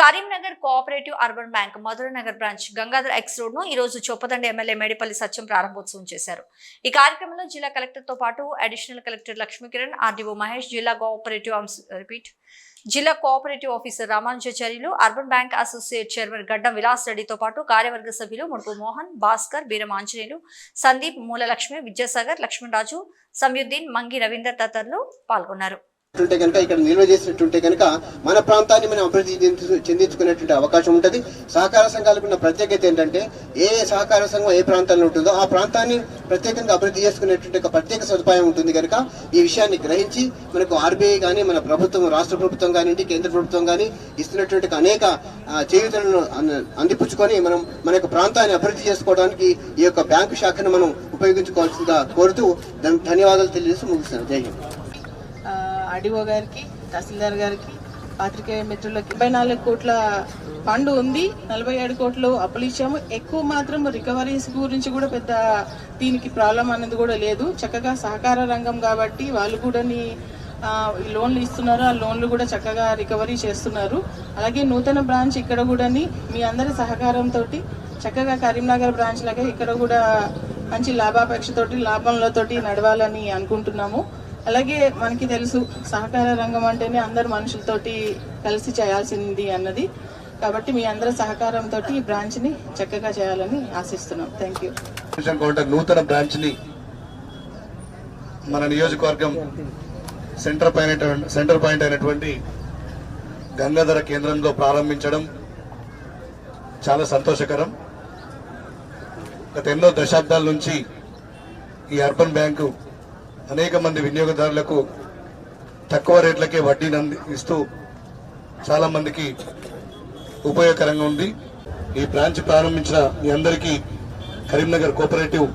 Karimnagar cooperative urban bank Madhuranagar branch Gangadhar X రోడ్ను ఈ రోజు Choppadandi MLA Medipalli సత్యం ప్రారంభోత్సవం చేశారు. ఈ కార్యక్రమంలో జిల్లా కలెక్టర్తో పాటు additional collector Lakshmikiran RDO Mahesh జిల్లా కోఆపరేటివ్ రిపీట్ జిల్లా cooperative officer Ramanujacharyulu urban bank associate chairman Gaddam Vilas రెడ్డితో పాటు కార్యవర్గ సభ్యులు ముడుపు మోహన్ భాస్కర్ బీరం ఆంజనేయులు సందీప్ మూలలక్ష్మి విద్యాసాగర్ లక్ష్మణరాజు సంయుద్దీన్ మంగి రవీందర్ తదితరులు పాల్గొన్నారు. ఉంటే కనుక ఇక్కడ నిల్వ చేసినట్టుంటే కనుక మన ప్రాంతాన్ని మనం అభివృద్ధి చెందించుకునేటువంటి అవకాశం ఉంటుంది. సహకార సంఘాలకు ఉన్న ప్రత్యేకత ఏంటంటే ఏ సహకార సంఘం ఏ ప్రాంతంలో ఉంటుందో ఆ ప్రాంతాన్ని ప్రత్యేకంగా అభివృద్ధి చేసుకునేటువంటి ఒక ప్రత్యేక సదుపాయం ఉంటుంది కనుక ఈ విషయాన్ని గ్రహించి మనకు ఆర్బీఐ కానీ మన ప్రభుత్వం రాష్ట్ర ప్రభుత్వం కానివ్వండి కేంద్ర ప్రభుత్వం కానీ ఇస్తున్నటువంటి అనేక చేయుతలను అందిపుచ్చుకొని మనం మన యొక్క ప్రాంతాన్ని అభివృద్ధి చేసుకోవడానికి ఈ యొక్క బ్యాంకు శాఖను మనం ఉపయోగించుకోవాల్సిందిగా కోరుతూ ధన్యవాదాలు తెలియజేసి ముగిస్తాను. జై హింద్. ఆర్డీఓ గారికి తహసీల్దార్ గారికి పాత్రికేయ మిత్రులకి డెబ్బై నాలుగు కోట్ల ఫండ్ ఉంది. నలభై ఏడు కోట్లు అప్పులు ఇచ్చాము ఎక్కువ మాత్రం రికవరీస్ గురించి కూడా పెద్ద దీనికి ప్రాబ్లం అనేది కూడా లేదు. చక్కగా సహకార రంగం కాబట్టి వాళ్ళు కూడా లోన్లు ఇస్తున్నారు. ఆ లోన్లు కూడా చక్కగా రికవరీ చేస్తున్నారు. అలాగే నూతన బ్రాంచ్ ఇక్కడ కూడా మీ అందరి సహకారంతో చక్కగా కరీంనగర్ బ్రాంచ్ లాగా ఇక్కడ కూడా మంచి లాభాపేక్షతోటి లాభంలోతోటి నడవాలని అనుకుంటున్నాము. అలాగే మనకి తెలుసు సహకార రంగం అంటేనే అందరు మనుషులతోటి కలిసి చేయాల్సింది అన్నది. కాబట్టి మీ అందరి సహకారంతో ఈ బ్రాంచ్ని చక్కగా చేయాలని ఆశిస్తున్నాం. థ్యాంక్ యూ నూతన బ్రాంచ్ని మన నియోజకవర్గం సెంటర్ పైన సెంటర్ పాయింట్ అయినటువంటి గంగాధర కేంద్రంలో ప్రారంభించడం చాలా సంతోషకరం. గత ఎన్నో దశాబ్దాల నుంచి ఈ అర్బన్ బ్యాంకు అనేక మంది వినియోగదారులకు తక్కువ రేట్లకే వడ్డీని అంది ఇస్తూ చాలా మందికి ఉపయోగకరంగా ఉంది. ఈ బ్రాంచ్ ప్రారంభించిన మీ అందరికీ కరీంనగర్ కోఆపరేటివ్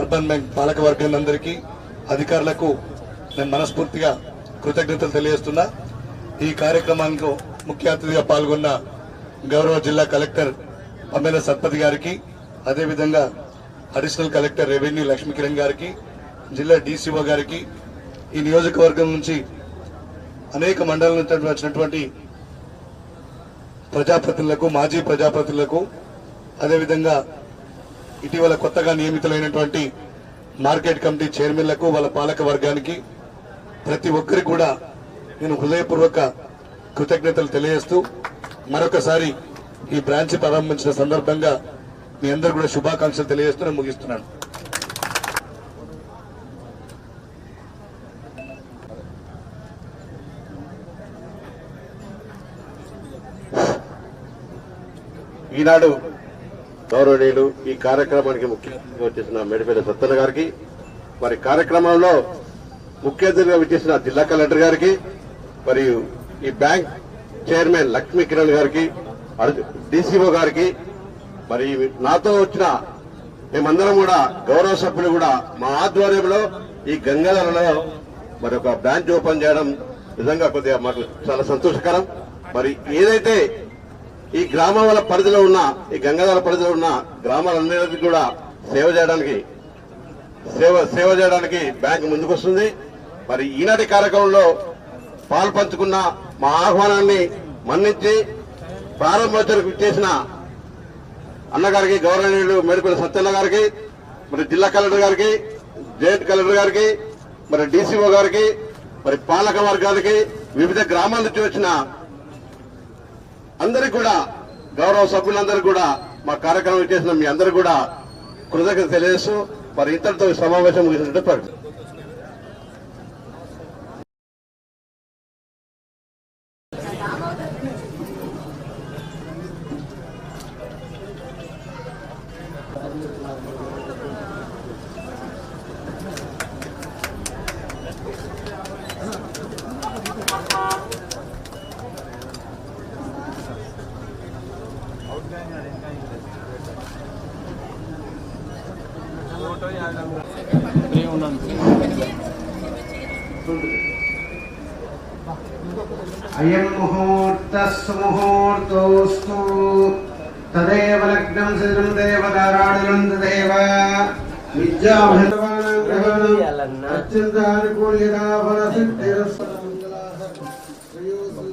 అర్బన్ బ్యాంక్ పాలకవర్గాలందరికీ అధికారులకు నేను మనస్ఫూర్తిగా కృతజ్ఞతలు తెలియజేస్తున్నా. ఈ కార్యక్రమానికి ముఖ్య అతిథిగా పాల్గొన్న గౌరవ జిల్లా కలెక్టర్ పమ్మేల సత్పతి గారికి అదేవిధంగా అడిషనల్ కలెక్టర్ రెవెన్యూ లక్ష్మీకిరణ్ గారికి జిల్లా డీసీఓ గారికి ఈ నియోజకవర్గం నుంచి అనేక మండలాల నుంచి వచ్చినటువంటి ప్రజాప్రతినిధులకు మాజీ ప్రజాప్రతినిధులకు అదేవిధంగా ఇటీవల కొత్తగా నియమితులైనటువంటి మార్కెట్ కమిటీ చైర్మన్లకు వాళ్ళ పాలక వర్గానికి ప్రతి ఒక్కరికి కూడా నేను హృదయపూర్వక కృతజ్ఞతలు తెలియజేస్తూ మరొకసారి ఈ బ్రాంచ్ ప్రారంభించిన సందర్భంగా మీ అందరు కూడా శుభాకాంక్షలు తెలియజేస్తూ నేను ముగిస్తున్నాను. ఈనాడు గౌరవనీయులు ఈ కార్యక్రమానికి ముఖ్యంగా వచ్చేసిన మేడిపల్లి సత్తన్న గారికి మరి కార్యక్రమంలో ముఖ్య అతిథిగా వచ్చేసిన జిల్లా కలెక్టర్ గారికి మరియు ఈ బ్యాంక్ చైర్మన్ లక్ష్మీ కిరణ్ గారికి డీసీఓ గారికి మరి నాతో వచ్చిన మేమందరం కూడా గౌరవ సభ్యులు కూడా మా ఆధ్వర్యంలో ఈ గంగాధరలో మరి ఒక బ్రాంచ్ ఓపెన్ చేయడం నిజంగా కొద్దిగా మాకు చాలా సంతోషకరం. మరి ఏదైతే ఈ గ్రామాల పరిధిలో ఉన్న ఈ గంగాధర పరిధిలో ఉన్న గ్రామాలన్నిటికీ కూడా సేవ చేయడానికి సేవ సేవ చేయడానికి బ్యాంక్ ముందుకొస్తుంది. మరి ఈనాటి కార్యక్రమంలో పాల్పంచుకున్న మా ఆహ్వానాన్ని మన్నించి ప్రారంభోత్సవకు చేసిన అన్నగారికి గౌరవనీయులు మేడిపల్లి సత్యన్న గారికి మరి జిల్లా కలెక్టర్ గారికి జాయింట్ కలెక్టర్ గారికి మరి డీసీఓ గారికి మరి పాలక వర్గానికి వివిధ గ్రామాల నుంచి వచ్చిన అందరికి కూడా గౌరవ సభ్యులందరూ కూడా మా కార్యక్రమం చేసిన మీ అందరు కూడా కృతజ్ఞత తెలియజేస్తూ మరి ఇంతటితో సమావేశం ముగిసినట్టు అయం ముహూర్తస్సు ముహూర్తోస్తు తదేవ లగ్నం సిద్ధం దేవతారాణులం తదేవ విద్యాభిర్వాణం గ్రహణం అత్యంత అనుకూల్యతా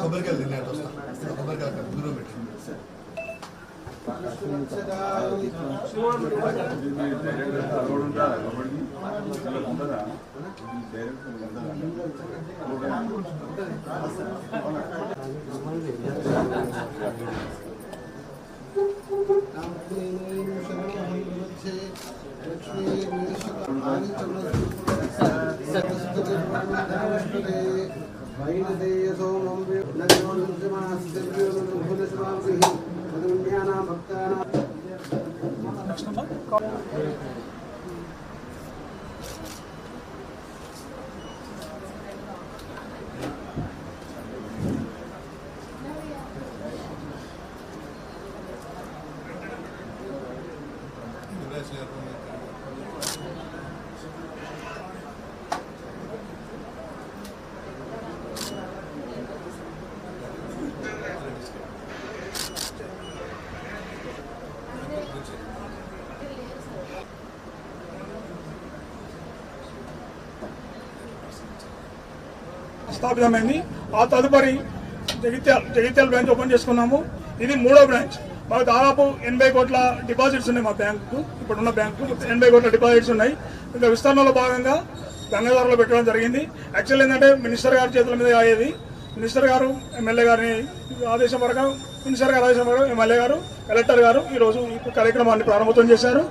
కొబ్బరికాయలు తిన్నాడు వస్తాను కొబ్బరికాయలు దూరం వైనదేయ సోమం నగరం భువన స్వామి భక్తానా స్థాపితమైంది. ఆ తదుపరి జగిత్యాల జగిత్యాల బ్రాంచ్ ఓపెన్ చేసుకున్నాము. ఇది మూడో బ్రాంచ్. మాకు దాదాపు ఎనభై కోట్ల డిపాజిట్స్ ఉన్నాయి మా బ్యాంకు. ఇప్పుడున్న బ్యాంకు ఎనభై కోట్ల డిపాజిట్స్ ఉన్నాయి. ఇంకా విస్తరణలో భాగంగా గంగాధరలో పెట్టడం జరిగింది. యాక్చువల్ ఏంటంటే మినిస్టర్ గారి చేతుల మీద అయ్యేది. మినిస్టర్ గారు ఎమ్మెల్యే గారిని ఆదేశం వరకు మినిస్టర్ గారి ఆదేశం వరకు ఎమ్మెల్యే గారు కలెక్టర్ గారు ఈరోజు ఈ కార్యక్రమాన్ని ప్రారంభోత్సవం చేశారు.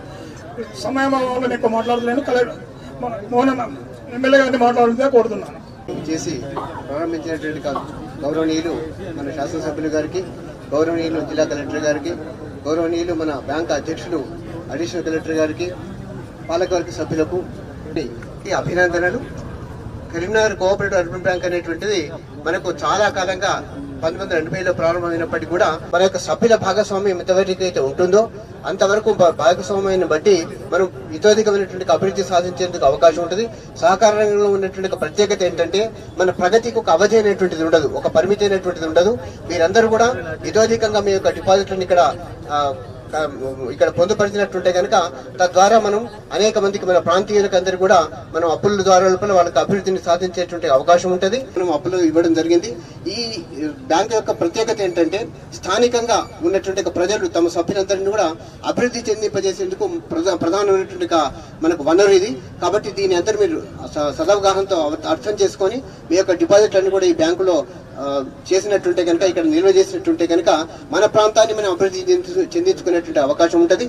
సమయం నేను ఎక్కువ మాట్లాడలేను కలెక్టర్ మోహన్ ఎమ్మెల్యే గారిని మాట్లాడుతుందే కోరుతున్నాను. చేసి ప్రారంభించినటువంటి గౌరవనీయులు మన శాసనసభ్యులు గారికి గౌరవనీయులు జిల్లా కలెక్టర్ గారికి గౌరవనీయులు మన బ్యాంక్ అధ్యక్షులు అడిషనల్ కలెక్టర్ గారికి పాలకవర్గ సభ్యులకు అభినందనలు. కరీంనగర్ కోఆపరేటివ్ అర్బన్ బ్యాంక్ అనేటువంటిది మనకు చాలా కాలంగా పంతొమ్మిది వందల ఎనభైలో ప్రారంభమైనప్పటికీ కూడా మన యొక్క సభ్యుల భాగస్వామ్యం ఎంతవరకు అయితే ఉంటుందో అంతవరకు భా- భాగస్వామ్యాన్ని బట్టి మనం ఇతోధికమైనటువంటి అభివృద్ధి సాధించేందుకు అవకాశం ఉంటుంది. సహకార రంగంలో ఉన్నటువంటి ప్రత్యేకత ఏంటంటే మన ప్రగతికి ఒక అవధి అనేటువంటిది ఉండదు. ఒక పరిమితి అనేటువంటిది ఉండదు. మీరందరూ కూడా ఇతోధికంగా మీ యొక్క డిపాజిట్లను ఇక్కడ ఇక్కడ పొందుపరిచినట్టుంటే కనుక తద్వారా మనం అనేక మందికి మన ప్రాంతీయులకు అందరూ కూడా మనం అప్పుల ద్వారా లోపల వాళ్ళకి అభివృద్ధిని సాధించేటువంటి అవకాశం ఉంటుంది. మనం అప్పులు ఇవ్వడం జరిగింది. ఈ బ్యాంకు యొక్క ప్రత్యేకత ఏంటంటే స్థానికంగా ఉన్నటువంటి ప్రజలు తమ సభ్యులందరినీ కూడా అభివృద్ధి చెందింపజేసేందుకు ప్రధానమైనటువంటి మనకు వనరు ఇది. కాబట్టి దీని అందరూ మీరు స- సదవగాహనతో అర్థం చేసుకొని మీ యొక్క డిపాజిట్లను కూడా ఈ బ్యాంకులో చేసినట్టుంటే కనుక ఇక్కడ నిల్వ చేసినట్టుంటే కనుక మన ప్రాంతాన్ని మనం అభివృద్ధి చెందించుకునేటువంటి అవకాశం ఉంటుంది.